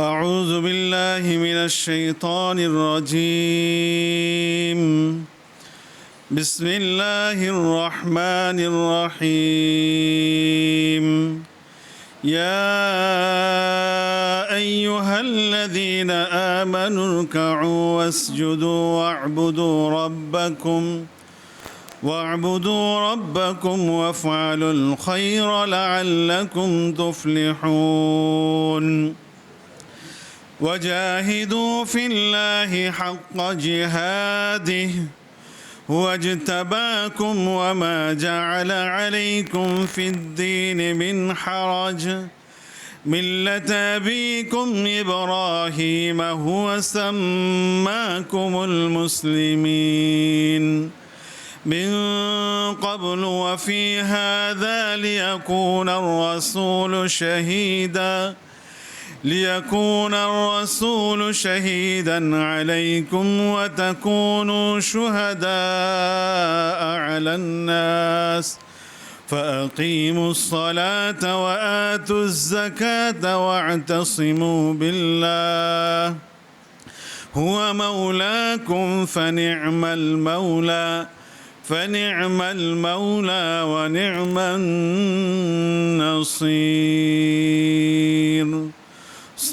أعوذ بالله من الشيطان الرجيم. بسم الله الرحمن الرحيم. يا أيها الذين آمنوا اركعوا واسجدوا واعبدوا ربكم واعبدوا ربكم وافعلوا الخير لعلكم تفلحون. وجاهدوا في الله حق جهاده. هو اجتباكم وما جعل عليكم في الدين من حرج. ملة أبيكم إبراهيم هو سماكم المسلمين. من قبل وفي هذا ليكون الرسول شهيدا. ليكون الرسول شهيدا عليكم وتكونوا شهداء على الناس. فأقيموا الصلاة وآتوا الزكاة واعتصموا بالله. هو مولاكم فنعم المولى فنعم المولى ونعم النصير.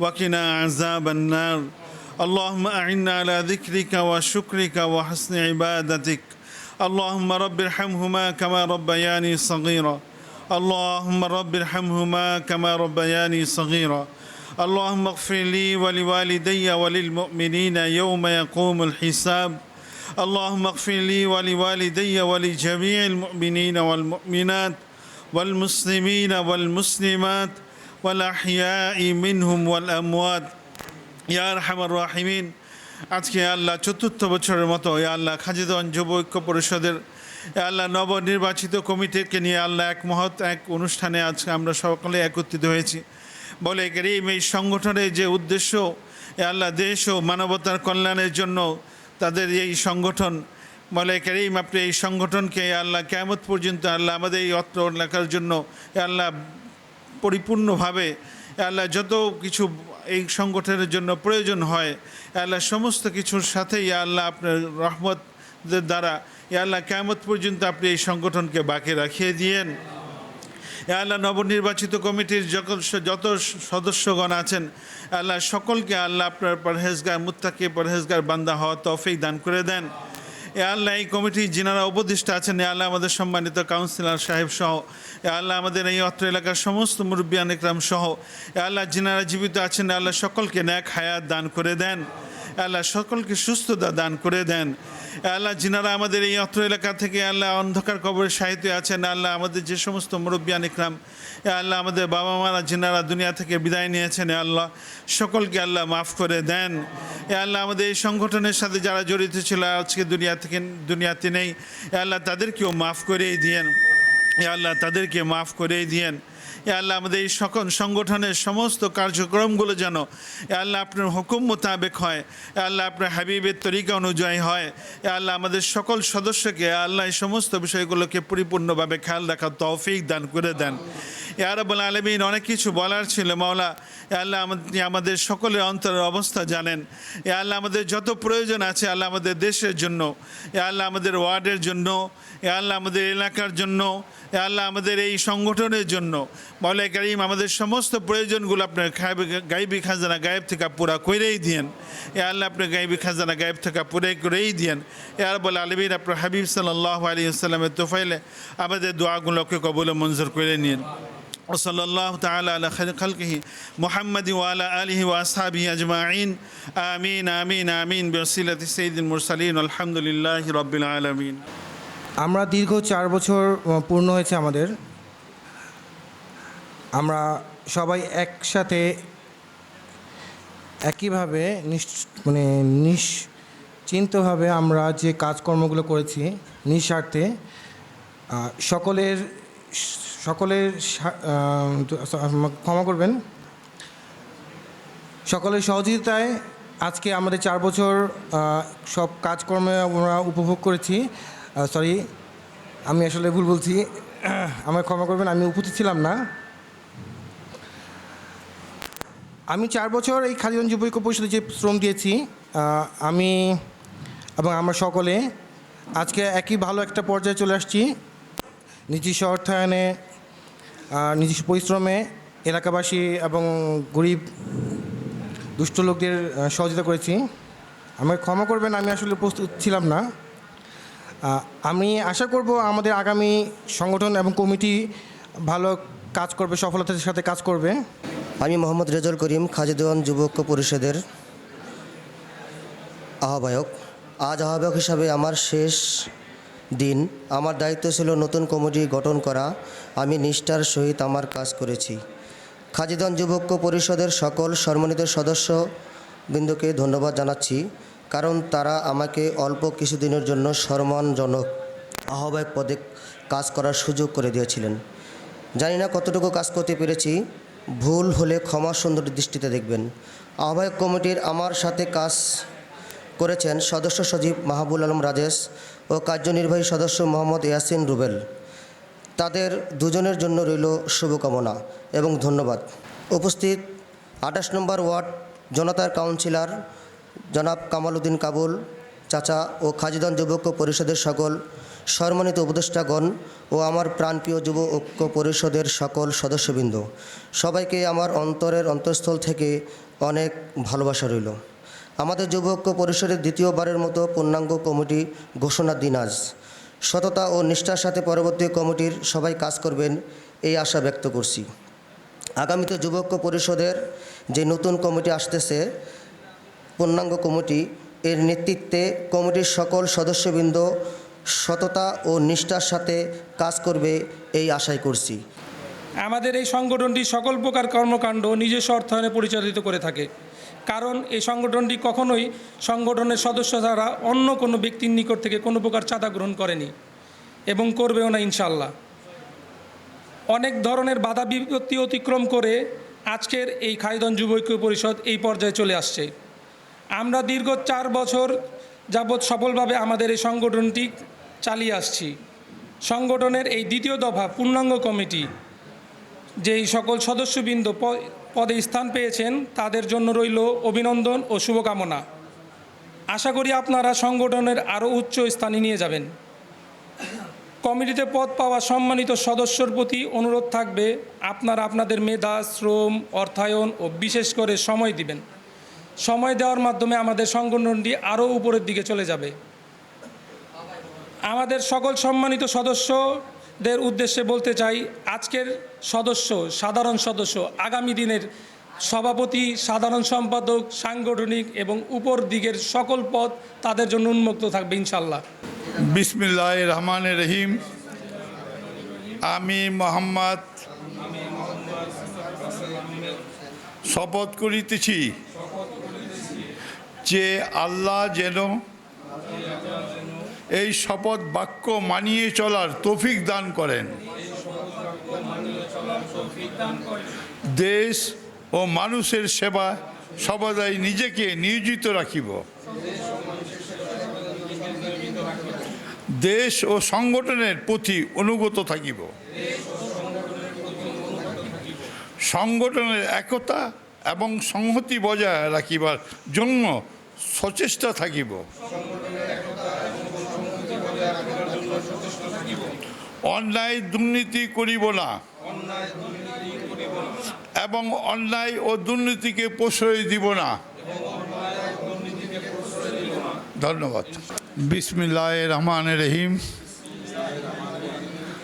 وقنا عذاب النار. اللهم أعنا على ذكرك وشكرك وحسن عبادتك. اللهم رب ارحمهما كما ربياني صغيرا. اللهم رب ارحمهما كما ربياني صغيرا. اللهم اغفر لي ولوالدي وللمؤمنين يوم يقوم الحساب. اللهم اغفر لي ولوالدي ولجميع المؤمنين والمؤمنات والمسلمين والمسلمات والأحياء منهم والأموات يا أرحم الراحمين আজকে আল্লাহ চতুর্থ বছরের মতো এ আল্লাহ খাজিদন যুব ঐক্য পরিষদের এ আল্লাহ নবনির্বাচিত কমিটিকে নিয়ে আল্লাহ এক মহৎ এক অনুষ্ঠানে আজকে আমরা সকলে একত্রিত হয়েছি বলে গরিম এই সংগঠনের যে উদ্দেশ্য এ আল্লাহ দেশ ও মানবতার কল্যাণের জন্য তাদের এই সংগঠন বলে করিম আপনি এই সংগঠনকে আল্লাহ কেমত পর্যন্ত আল্লাহ আমাদের এই অত্র এলাকার জন্য এ আল্লাহ পরিপূর্ণভাবে আল্লাহ যত কিছু এই সংগঠনের জন্য প্রয়োজন হয়, আল্লাহ সমস্ত কিছুর সাথেই ইয়া আল্লাহ আপনার রহমতের দ্বারা এ আল্লাহ কেমত পর্যন্ত আপনি এই সংগঠনকে বাকি রাখিয়ে দিয়েন। আল্লাহ নবনির্বাচিত কমিটির যত যত সদস্যগণ আছেন, আল্লাহ সকলকে আল্লাহ আপনার পরহেজগার, মুত্তাকে পরহেজগার বান্দা হওয়া তৌফিক দান করে দেন। এ আল্লাহ এই কমিটি যিনারা উপদেষ্টা আছেন, এ আল্লাহ আমাদের সম্মানিত কাউন্সিলর সাহেব সহ, এ আল্লাহ আমাদের এই অত্র এলাকার সমস্ত মুরব্বিয়ান ইকরাম সহ, এ আল্লাহ যিনারা জীবিত আছেন আল্লাহ সকলকে ন্যাক হায়াত দান করে দেন। আল্লাহ সকলকে সুস্থতা দান করে দেন। আল্লাহ যিনারা আমাদের এই অত্র এলাকা থেকে আল্লাহ অন্ধকার কবরের সাহিত্যে আছেন, আল্লাহ আমাদের যে সমস্ত মুরব্বিয়ান ইকরাম, আল্লাহ আমাদের বাবা মারা যিনারা দুনিয়া থেকে বিদায় নিয়েছেন আল্লাহ সকলকে আল্লাহ মাফ করে দেন। এ আল্লাহ আমাদের এই সংগঠনের সাথে যারা জড়িত ছিল, আজকে দুনিয়া থেকে, দুনিয়াতে নেই আল্লাহ তাদেরকেও মাফ করেই দিয়েন। এ আল্লাহ তাদেরকে মাফ করেই দিয়েন। আল্লাহ আমাদের এই সকল সংগঠনের সমস্ত কার্যক্রমগুলো যেন এ আল্লাহ আপনার হুকুম মোতাবেক হয় এ আল্লাহ আপনার হাবিবের তরিকা অনুযায়ী হয় এ আল্লাহ আমাদের সকল সদস্যকে আল্লাহ এই সমস্ত বিষয়গুলোকে পরিপূর্ণভাবে খেয়াল রাখার তৌফিক দান করে দেন এ আরবুল আলমিন অনেক কিছু বলার ছিল মাওলা এ আল্লাহ আমাদের সকলের অন্তরের অবস্থা জানেন এ আল্লাহ আমাদের যত প্রয়োজন আছে আল্লাহ আমাদের দেশের জন্য এ আল্লাহ আমাদের ওয়ার্ডের জন্য এ আল্লাহ আমাদের এলাকার জন্য এ আল্লাহ আমাদের এই সংগঠনের জন্য মৌলাই করিম আমাদের সমস্ত প্রয়োজনগুলো আপনার গাইবি খাজানা গায়েব থেকে পুরা করেই দিয়েন এ আল্লাহ আপনার গাইবি খাজানা গায়েব থেকে পুরে করেই দিয়েন এ আর বলে আলমিন আপনার হাবিব সাল্লাহ আলী আসসালামের তোফাইলে আমাদের দোয়াগুলোকে কবুল মঞ্জুর করে নিন وصلى الله تعالى على خير خلقه محمد وعلى آله وأصحابه أجمعين آمين آمين آمين بوسيلة سيد المرسلين والحمد لله رب العالمين আমরা দীর্ঘ চার বছর আহ, পূর্ণ হয়েছে আমাদের আমরা সবাই একসাথে একইভাবে নিশ মানে নিশ্চিন্তভাবে আমরা যে কাজকর্মগুলো করেছি নিঃস্বার্থে সকলের সকলের ক্ষমা করবেন। সকলের সহযোগিতায় আজকে আমাদের চার বছর সব কাজকর্মে আমরা উপভোগ করেছি। সরি আমি আসলে ভুল বলছি। আমায় ক্ষমা করবেন, আমি উপস্থিত ছিলাম না। আমি চার বছর এই খাদিগঞ্জ যুব পরিষদে যে শ্রম দিয়েছি আমি এবং আমরা সকলে আজকে একই ভালো একটা পর্যায়ে চলে আসছি। নিজস্ব অর্থায়নে নিজস্ব পরিশ্রমে এলাকাবাসী এবং গরিব, দুষ্ট লোকদের সহযোগিতা করেছি। আমাকে ক্ষমা করবেন, আমি আসলে উপস্থিত ছিলাম না। আমি আশা করব আমাদের আগামী সংগঠন এবং কমিটি ভালো কাজ করবে, সফলতার সাথে কাজ করবে। আমি মোহাম্মদ রেজল করিম খাজিদওয়ান যুবক পরিষদের আহ্বায়ক। আজ আহ্বায়ক হিসাবে আমার শেষ দিন। আমার দায়িত্ব ছিল নতুন কমিটি গঠন করা। আমি নিষ্ঠার সহিত আমার কাজ করেছি। খাজিদওয়ান যুবক পরিষদের সকল সম্মানিত সদস্য বৃন্দকে ধন্যবাদ জানাচ্ছি, কারণ তারা আমাকে অল্প কিছুদিনের জন্য সম্মানজনক আহ্বায়ক পদে কাজ করার সুযোগ করে দিয়েছিলেন। জানি না কতটুকু কাজ করতে পেরেছি ভুল হলে ক্ষমা সুন্দর দৃষ্টিতে দেখবেন। আহ্বায়ক কমিটির আমার সাথে কাজ করেছেন সদস্য সচিব মাহবুল আলম রাজেশ ও কার্যনির্বাহী সদস্য মোহাম্মদ ইয়াসিন রুবেল। তাদের দুজনের জন্য রইল শুভকামনা এবং ধন্যবাদ। উপস্থিত আঠাশ নম্বর ওয়ার্ড জনতার কাউন্সিলর জনাব কামাল উদ্দিন কাবুল, চাচা ও খাজিদান যুবক পরিষদের সকল সম্মানিত উপদেষ্টাগণ ও আমার প্রাণপ্রিয় যুব ঐক্য পরিষদের সকল সদস্যবৃন্দ, সবাইকে আমার অন্তরের অন্তঃস্থল থেকে অনেক ভালোবাসা রইল। আমাদের যুব ঐক্য পরিষদের দ্বিতীয়বারের মতো পূর্ণাঙ্গ কমিটি ঘোষণার দিন আজ। সততা ও নিষ্ঠার সাথে পরবর্তী কমিটির সবাই কাজ করবেন এই আশা ব্যক্ত করছি। আগামীতে যুব ঐক্য পরিষদের যে নতুন কমিটি আসতেছে, পূর্ণাঙ্গ কমিটি, এর নেতৃত্বে কমিটির সকল সদস্যবৃন্দ সততা ও নিষ্ঠার সাথে কাজ করবে এই আশাই করছি। আমাদের এই সংগঠনটি সকল প্রকার কর্মকাণ্ড নিজস্ব অর্থায়নে পরিচালিত করে থাকে। কারণ এই সংগঠনটি কখনোই সংগঠনের সদস্য ছাড়া অন্য কোনো ব্যক্তির নিকট থেকে কোনো প্রকার চাঁদা গ্রহণ করেনি এবং করবেও না ইনশাল্লাহ অনেক ধরনের বাধা বিপত্তি অতিক্রম করে আজকের এই খাইদন যুব ঐক্য পরিষদ এই পর্যায়ে চলে আসছে। আমরা দীর্ঘ চার বছর যাবৎ সফলভাবে আমাদের এই সংগঠনটি চালিয়ে আসছি। সংগঠনের এই দ্বিতীয় দফা পূর্ণাঙ্গ কমিটি, যেই সকল সদস্যবৃন্দ পদে স্থান পেয়েছেন, তাদের জন্য রইল অভিনন্দন ও শুভকামনা। আশা করি আপনারা সংগঠনের আরও উচ্চ স্থানে নিয়ে যাবেন। কমিটিতে পদ পাওয়া সম্মানিত সদস্যর প্রতি অনুরোধ থাকবে, আপনারা আপনাদের মেধা, শ্রম, অর্থায়ন ও বিশেষ করে সময় দিবেন। সময় দেওয়ার মাধ্যমে আমাদের সংগঠনটি আরও উপরের দিকে চলে যাবে। আমাদের সকল সম্মানিত সদস্যদের উদ্দেশ্যে বলতে চাই, আজকের সদস্য, সাধারণ সদস্য, আগামী দিনের সভাপতি, সাধারণ সম্পাদক, সাংগঠনিক এবং উপর দিকের সকল পদ তাদের জন্য উন্মুক্ত থাকবে ইনশাল্লাহ বিসমিল্লাহ রহমান রহিম। আমি মোহাম্মদ শপথ করিতেছি যে আল্লাহ যেন এই শপথ বাক্য মানিয়ে চলার তৌফিক দান করেন। দেশ ও মানুষের সেবা সর্বদাই নিজেকে নিয়োজিত রাখিব। দেশ ও সংগঠনের প্রতি অনুগত থাকিব। সংগঠনের একতা এবং সংহতি বজায় রাখিবার জন্য সচেষ্টা থাকিব। অন্যায় দুর্নীতি করিব না। এবং অন্যায় ও দুর্নীতিকে প্রশ্রয় দিব না। ধন্যবাদ। বিসমিল্লাহ রহমান রহিম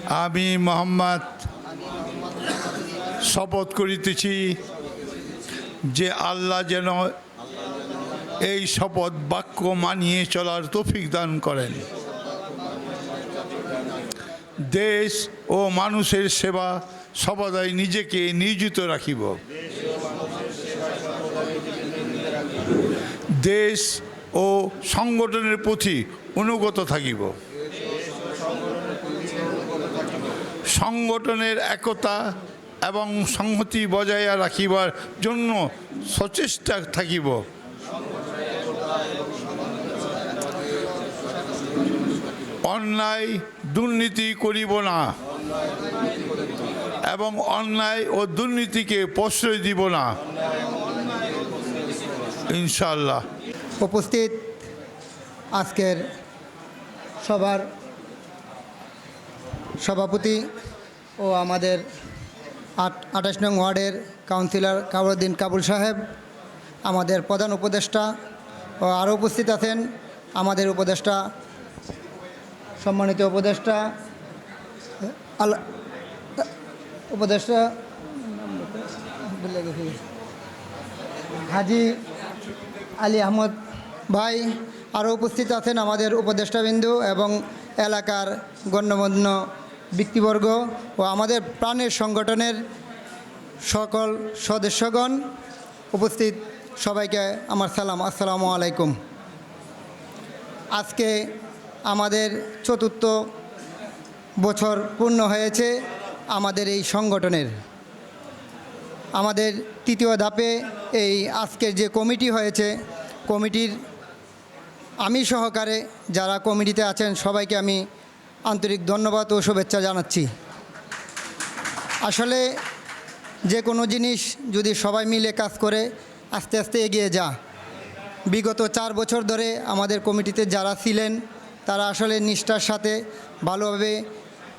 আমি মোহাম্মদ শপথ করিতেছি যে আল্লাহ যেন এই শপথ বাক্য মানিয়ে চলার তৌফিক দান করেন। দেশ ও মানুষের সেবা সর্বদাই নিজেকে নিয়োজিত রাখিব। দেশ ও সংগঠনের প্রতি অনুগত থাকিব। সংগঠনের একতা এবং সংহতি বজায় রাখিবার জন্য সচেষ্টা থাকিব। অন্যায় দুর্নীতি করিব না। এবং অন্যায় ও দুর্নীতিকে প্রশ্রয় দিব না। ইনশাল্লাহ উপস্থিত আজকের সবার সভাপতি ও আমাদের আট, আঠাশ নং ওয়ার্ডের কাউন্সিলর কাবরুদ্দিন কাবুল সাহেব, আমাদের প্রধান উপদেষ্টা ও আরও উপস্থিত আছেন আমাদের উপদেষ্টা সম্মানিত উপদেষ্টা, আল উপদেষ্টা, হাজি আলী আহমদ ভাই আরও উপস্থিত আছেন আমাদের উপদেষ্টাবিন্দু এবং এলাকার গণ্যমান্য ব্যক্তিবর্গ ও আমাদের প্রাণের সংগঠনের সকল সদস্যগণ উপস্থিত। সবাইকে আমার সালাম। আসসালামু আলাইকুম। আজকে আমাদের চতুর্থ বছর পূর্ণ হয়েছে আমাদের এই সংগঠনের। আমাদের তৃতীয় ধাপে এই আজকের যে কমিটি হয়েছে, কমিটির আমি সহকারে যারা কমিটিতে আছেন সবাইকে আমি আন্তরিক ধন্যবাদ ও শুভেচ্ছা জানাচ্ছি। আসলে যে কোনো জিনিস যদি সবাই মিলে কাজ করে, আস্তে আস্তে এগিয়ে যা। বিগত চার বছর ধরে আমাদের কমিটিতে যারা ছিলেন তারা আসলে নিষ্ঠার সাথে ভালোভাবে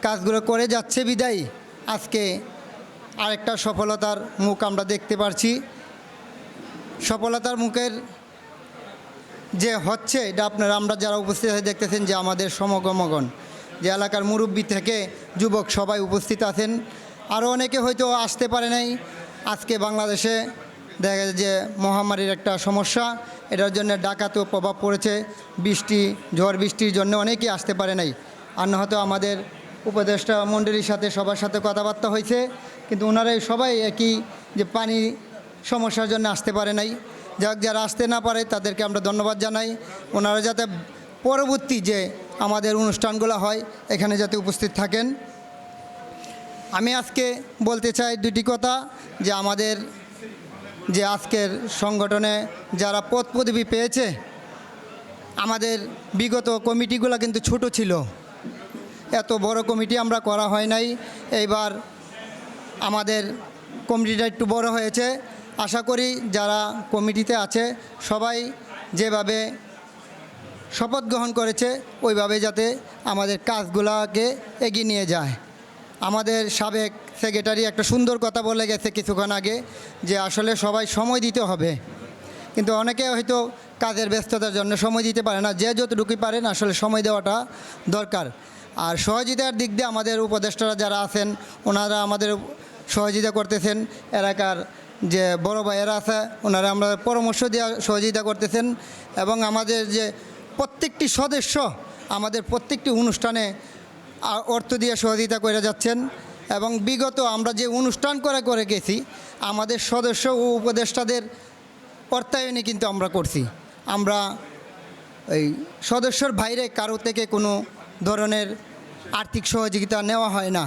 কাজগুলো করে যাচ্ছে বিদায়। আজকে আরেকটা সফলতার মুখ আমরা দেখতে পারছি। সফলতার মুখের যে হচ্ছে, এটা আপনারা, আমরা যারা উপস্থিত হয়ে দেখতেছেন যে আমাদের সমগমগণ, যে এলাকার মুরব্বী থেকে যুবক সবাই উপস্থিত আছেন। আরও অনেকে হয়তো আসতে পারে নাই। আজকে বাংলাদেশে দেখা যায় যে মহামারীর একটা সমস্যা। এটার জন্য ডাকাতেও প্রভাব পড়েছে। বৃষ্টি, ঝড় বৃষ্টির জন্য অনেকেই আসতে পারে নাই। আর হয়তো আমাদের উপদেষ্টা মণ্ডলীর সাথে সবার সাথে কথাবার্তা হয়েছে। কিন্তু ওনারাই সবাই একই যে পানি সমস্যার জন্য আসতে পারে নাই। যাক, যারা আসতে না পারে তাদেরকে আমরা ধন্যবাদ জানাই। ওনারা যাতে পরবর্তী যে আমাদের অনুষ্ঠানগুলো হয়, এখানে যাতে উপস্থিত থাকেন। আমি আজকে বলতে চাই দুটি কথা যে আমাদের যে আজকের সংগঠনে যারা পদ পদবি পেয়েছে, আমাদের বিগত কমিটিগুলো কিন্তু ছোট ছিল। এত বড় কমিটি আমরা করা হয় নাই। এইবার আমাদের কমিটিটা একটু বড় হয়েছে। আশা করি যারা কমিটিতে আছে, সবাই যেভাবে শপথ গ্রহণ করেছে, ওইভাবে যাতে আমাদের কাজগুলোকে এগিয়ে নিয়ে যায়। আমাদের সাবেক সেক্রেটারি একটা সুন্দর কথা বলে গেছে কিছুক্ষণ আগে, যে আসলে সবাই সময় দিতে হবে। কিন্তু অনেকে হয়তো কাজের ব্যস্ততার জন্য সময় দিতে পারে না, যে যত যতটুকুই পারেন আসলে সময় দেওয়াটা দরকার। আর সহযোগিতার দিক দিয়ে আমাদের উপদেষ্টারা যারা আছেন, ওনারা আমাদের সহযোগিতা করতেছেন। এলাকার যে বড় ভাইয়েরা আছে, ওনারা আমরা পরামর্শ দেওয়া সহযোগিতা করতেছেন। এবং আমাদের যে প্রত্যেকটি সদস্য আমাদের প্রত্যেকটি অনুষ্ঠানে অর্থ দিয়ে সহযোগিতা করে যাচ্ছেন এবং বিগত আমরা যে অনুষ্ঠান করে করে গেছি, আমাদের সদস্য ও উপদেষ্টাদের অর্থায়নে কিন্তু আমরা করছি। আমরা এই সদস্যর বাইরে কারও থেকে কোনো ধরনের আর্থিক সহযোগিতা নেওয়া হয় না।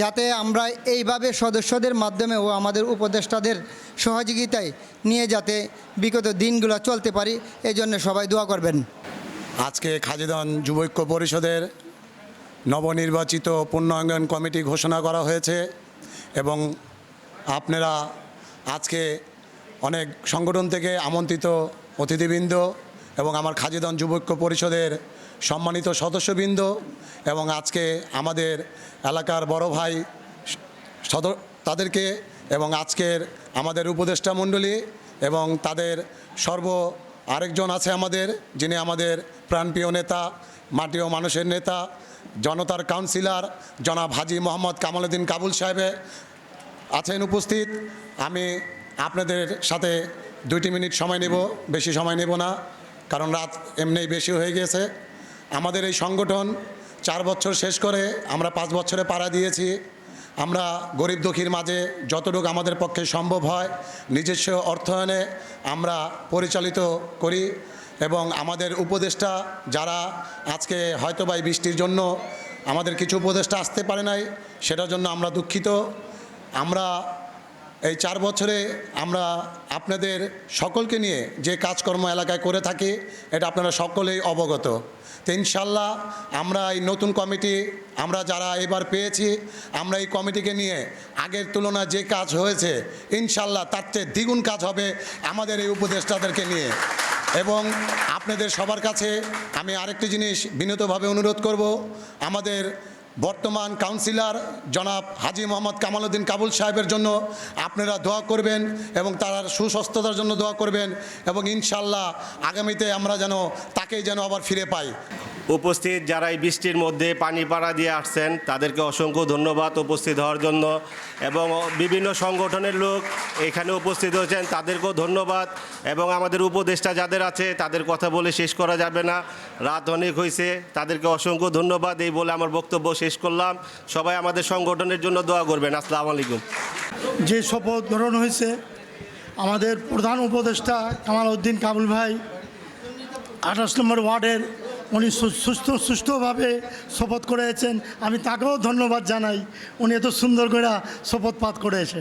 যাতে আমরা এইভাবে সদস্যদের মাধ্যমে ও আমাদের উপদেষ্টাদের সহযোগিতায় নিয়ে যাতে বিগত দিনগুলো চলতে পারি এই জন্য সবাই দোয়া করবেন। আজকে খাজিদন যুবৈক্য পরিষদের নবনির্বাচিত পূর্ণাঙ্গন কমিটি ঘোষণা করা হয়েছে এবং আপনারা আজকে অনেক সংগঠন থেকে আমন্ত্রিত অতিথিবৃন্দ এবং আমার খাজিদন যুবক্য পরিষদের সম্মানিত সদস্যবৃন্দ এবং আজকে আমাদের এলাকার বড় ভাই তাদেরকে এবং আজকের আমাদের উপদেষ্টা মণ্ডলী এবং তাদের সর্ব আরেকজন আছে আমাদের যিনি আমাদের প্রাণপ্রিয় নেতা, মাটি ও মানুষের নেতা জনতার কাউন্সিলর জনাব হাজি মোহাম্মদ কামালুদ্দিন কাবুল সাহেবে আছেন উপস্থিত। আমি আপনাদের সাথে দুইটি মিনিট সময় নেব, বেশি সময় নেব না, কারণ রাত এমনিই বেশি হয়ে গিয়েছে আমাদের এই সংগঠন চার বছর শেষ করে আমরা পাঁচ বছরে পাড়া দিয়েছি। আমরা গরিব দুঃখীর মাঝে যতটুকু আমাদের পক্ষে সম্ভব হয়, নিজস্ব অর্থায়নে আমরা পরিচালিত করি। এবং আমাদের উপদেষ্টা যারা আজকে হয়তো বা বৃষ্টির জন্য আমাদের কিছু উপদেষ্টা আসতে পারে নাই, সেটার জন্য আমরা দুঃখিত। আমরা এই চার বছরে আমরা আপনাদের সকলকে নিয়ে যে কাজকর্ম এলাকায় করে থাকি, এটা আপনারা সকলেই অবগত। তো ইনশাল্লাহ আমরা এই নতুন কমিটি আমরা যারা এবার পেয়েছি, আমরা এই কমিটিকে নিয়ে আগের তুলনায় যে কাজ হয়েছে, ইনশাল্লাহ তার চেয়ে দ্বিগুণ কাজ হবে আমাদের এই উপদেষ্টাদেরকে নিয়ে। এবং আপনাদের সবার কাছে আমি আরেকটি জিনিস বিনীতভাবে অনুরোধ করব। আমাদের বর্তমান কাউন্সিলর জনাব হাজি মোহাম্মদ কামালউদ্দিন কাবুল সাহেবের জন্য আপনারা দোয়া করবেন এবং তার সুস্বাস্থ্যতার জন্য দোয়া করবেন এবং ইনশাল্লাহ আগামীতে আমরা যেন তাকেই যেন আবার ফিরে পাই। উপস্থিত যারা এই বৃষ্টির মধ্যে পানি পাড়া দিয়ে আসছেন, তাদেরকে অসংখ্য ধন্যবাদ উপস্থিত হওয়ার জন্য এবং বিভিন্ন সংগঠনের লোক এখানে উপস্থিত হয়েছেন, তাদেরকেও ধন্যবাদ এবং আমাদের উপদেষ্টা যাদের আছে তাদের কথা বলে শেষ করা যাবে না। রাত অনেক হয়েছে তাদেরকে অসংখ্য ধন্যবাদ এই বলে আমার বক্তব্য শেষ করলাম। সবাই আমাদের সংগঠনের জন্য দোয়া করবেন। আসসালামু আলাইকুম। যে শপথ গ্রহণ হয়েছে, আমাদের প্রধান উপদেষ্টা কামাল উদ্দিন কাবুল ভাই, আঠাশ নম্বর ওয়ার্ডের উনি সুস্থ সুস্থভাবে শপথ করেছেন। আমি তাকেও ধন্যবাদ জানাই। উনি এত সুন্দর করে শপথ পাঠ করেছে।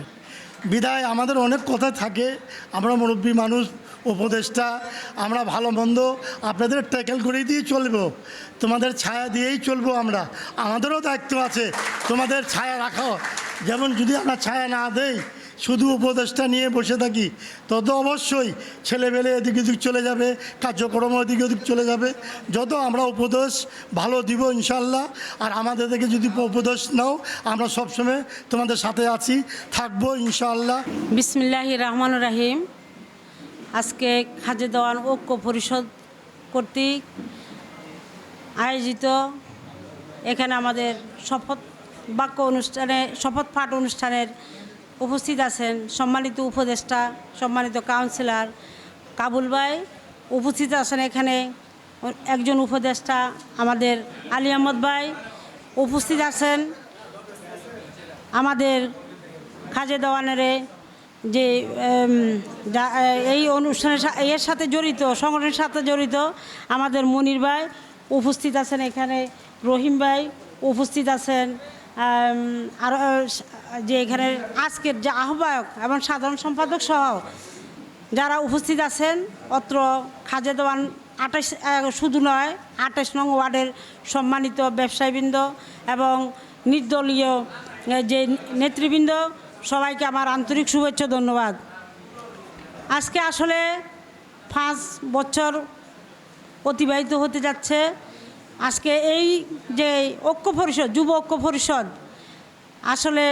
বিদায়, আমাদের অনেক কথা থাকে। আমরা মুরব্বী মানুষ, উপদেষ্টা, আমরা ভালো মন্দ, আপনাদের ট্যাকেল করে দিয়ে চলব। তোমাদের ছায়া দিয়েই চলবো আমরা। আমাদেরও দায়িত্ব আছে। তোমাদের ছায়া রাখো যেমন যদি আমরা ছায়া না দেই শুধু উপদেশটা নিয়ে বসে থাকি, তত অবশ্যই ছেলেবেলে এদিক ওদিক চলে যাবে, কার্যক্রম এদিক ওদিক চলে যাবে। যত আমরা উপদেশ ভালো দিব ইনশাল্লাহ আর আমাদের থেকে যদি উপদেশ নাও, আমরা সবসময় তোমাদের সাথে আছি, থাকব ইনশাল্লাহ বিসমিল্লাহ রহমান রাহিম। আজকে খাজে দেওয়ান ঐক্য পরিষদ কর্তৃক আয়োজিত এখানে আমাদের শপথ বাক্য অনুষ্ঠানে, শপথ পাঠ অনুষ্ঠানের উপস্থিত আছেন সম্মানিত উপদেষ্টা, সম্মানিত কাউন্সিলর কাবুল ভাই। উপস্থিত আছেন এখানে একজন উপদেষ্টা আমাদের আলী আহমদ ভাই। উপস্থিত আছেন আমাদের খাজে দেওয়ানেরে যে এই অনুষ্ঠানের এর সাথে জড়িত, সংগঠনের সাথে জড়িত আমাদের মনির ভাই। উপস্থিত আছেন এখানে রহিম ভাই। উপস্থিত আছেন আরও যে এখানে আজকের যে আহ্বায়ক এবং সাধারণ সম্পাদক সহ যারা উপস্থিত আছেন, অত্র খাজে দেওয়ান আঠাশ শুধু নয়, আঠাশ নং ওয়ার্ডের সম্মানিত ব্যবসায়ীবৃন্দ এবং নির্দলীয় যে নেতৃবৃন্দ, সবাইকে আমার আন্তরিক শুভেচ্ছা ধন্যবাদ। আজকে আসলে পাঁচ বছর অতিবাহিত হতে যাচ্ছে। আজকে এই যে ঐক্য পরিষদ, যুব ঐক্য পরিষদ, আসলে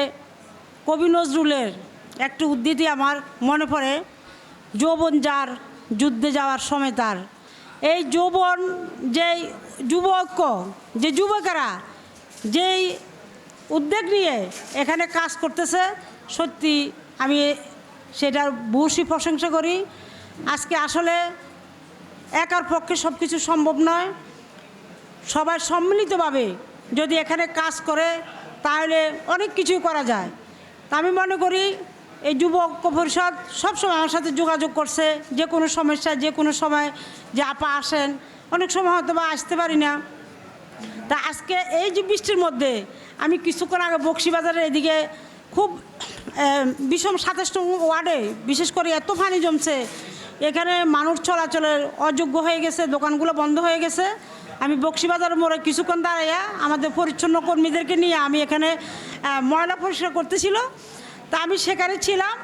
কবি নজরুলের একটি উদ্ধৃতি আমার মনে পড়ে, যৌবন যার, যুদ্ধে যাওয়ার সময় তার। এই যৌবন যেই যুব ঐক্য যে যুবকেরা যেই উদ্যোগ নিয়ে এখানে কাজ করতেছে, সত্যি আমি সেটার ভূয়সী প্রশংসা করি। আজকে আসলে একার পক্ষে সব কিছু সম্ভব নয়। সবাই সম্মিলিতভাবে যদি এখানে কাজ করে, তাহলে অনেক কিছুই করা যায়। তা আমি মনে করি এই যুব ঐক্য পরিষদ সবসময় আমার সাথে যোগাযোগ করছে, যে কোনো সমস্যা, যে কোনো সময় যে আপা আসেন, অনেক সময় হয়তো বা আসতে পারি না। তা আজকে এই যে বৃষ্টির মধ্যে আমি কিছুক্ষণ আগে বক্সিবাজারের এদিকে খুব বিষম সাতাশ ওয়ার্ডে বিশেষ করে এত পানি জমছে, এখানে মানুষ চলাচলের অযোগ্য হয়ে গেছে, দোকানগুলো বন্ধ হয়ে গেছে। আমি বক্সিবাজার মোড়ে কিছুক্ষণ দাঁড়াইয়া আমাদের পরিচ্ছন্ন কর্মীদেরকে নিয়ে আমি এখানে ময়লা পরিষ্কার করতেছিল। তা আমি সেখানে ছিলাম,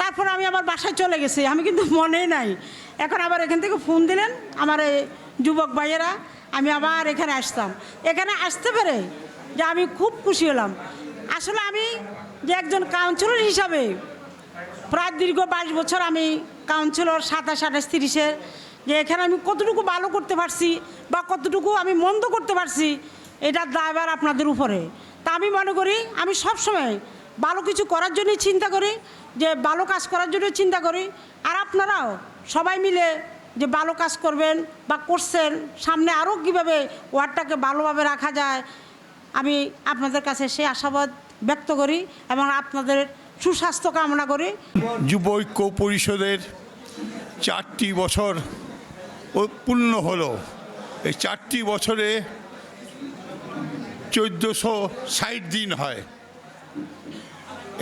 তারপর আমি আমার বাসায় চলে গেছি। আমি কিন্তু মনেই নাই। এখন আবার এখান থেকে ফোন দিলেন আমার এই যুবক ভাইয়েরা, আমি আবার এখানে আসতাম। এখানে আসতে পেরে যে আমি খুব খুশি হলাম। আসলে আমি যে একজন কাউন্সিলর হিসাবে প্রায় দীর্ঘ বাইশ বছর আমি কাউন্সিলর সাতাশ, আঠাশ, তিরিশের যে এখানে আমি কতটুকু ভালো করতে পারছি বা কতটুকু আমি মন্দ করতে পারছি এটার দায়ভার আপনাদের উপরে। তা আমি মনে করি, আমি সবসময় ভালো কিছু করার জন্যই চিন্তা করি, যে ভালো কাজ করার জন্য চিন্তা করি। আর আপনারাও সবাই মিলে যে ভালো কাজ করবেন বা করছেন, সামনে আরও কীভাবে ওয়ার্ডটাকে ভালোভাবে রাখা যায়, আমি আপনাদের কাছে সেই আশাবাদ ব্যক্ত করি এবং আপনাদের সুস্বাস্থ্য কামনা করি। যুব ঐক্য পরিষদের চারটি বছর পূর্ণ হলো। এই চারটি বছরে চোদ্দোশো ষাট দিন হয়।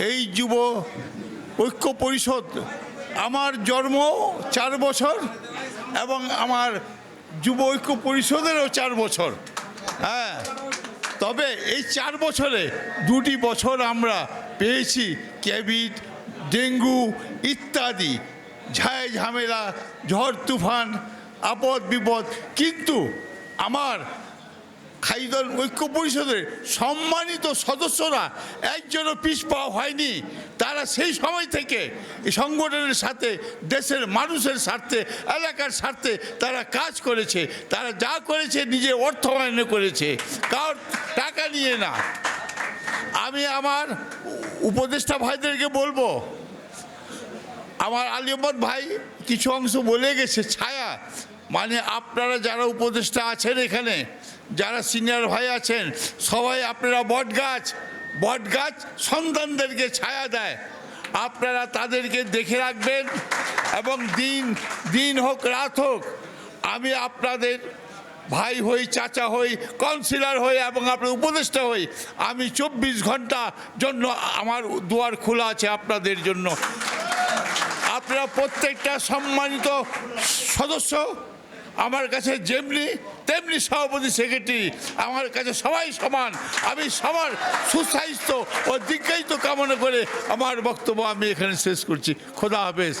এই যুব ঐক্য পরিষদ আমার জন্ম চার বছর এবং আমার যুব ঐক্য পরিষদেরও চার বছর। হ্যাঁ তবে এই চার বছরে দুটি বছর আমরা পেয়েছি ক্যাবিট, ডেঙ্গু ইত্যাদি, ঝায় ঝামেলা, ঝড় তুফান আপদ বিপদ। কিন্তু আমার খাইদল ঐক্য পরিষদের সম্মানিত সদস্যরা একজনও পিছ পাওয়া হয়নি। তারা সেই সময় থেকে এই সংগঠনের সাথে, দেশের মানুষের স্বার্থে, এলাকার স্বার্থে তারা কাজ করেছে। তারা যা করেছে নিজে অর্থায়নে করেছে। কার টাকা নিয়ে না। আমি আমার উপদেষ্টা ভাইদেরকে বলব, আমার আলিমত ভাই কিছু অংশ বলে গেছে ছায়া। মানে আপনারা যারা উপদেষ্টা আছেন এখানে, যারা সিনিয়র ভাই আছেন, সবাই আপনারা বট গাছ বট গাছ সন্তানদেরকে ছায়া দেয়। আপনারা তাদেরকে দেখে রাখবেন এবং দিন দিন হোক, রাত হোক, আমি আপনাদের ভাই হই, চাচা হই কাউন্সিলর হই এবং আপনার উপদেষ্টা হই, আমি চব্বিশ ঘণ্টা জন্য আমার দুয়ার খোলা আছে আপনাদের জন্য। আপনারা প্রত্যেকটা সম্মানিত সদস্য আমার কাছে যেমনি, তেমনি সভাপতি, সেক্রেটারি, আমার কাছে সবাই সমান। আমি সবার সুস্বাস্থ্য ও দীর্ঘায়িত কামনা করে আমার বক্তব্য আমি এখানে শেষ করছি। খোদা হাফেজ।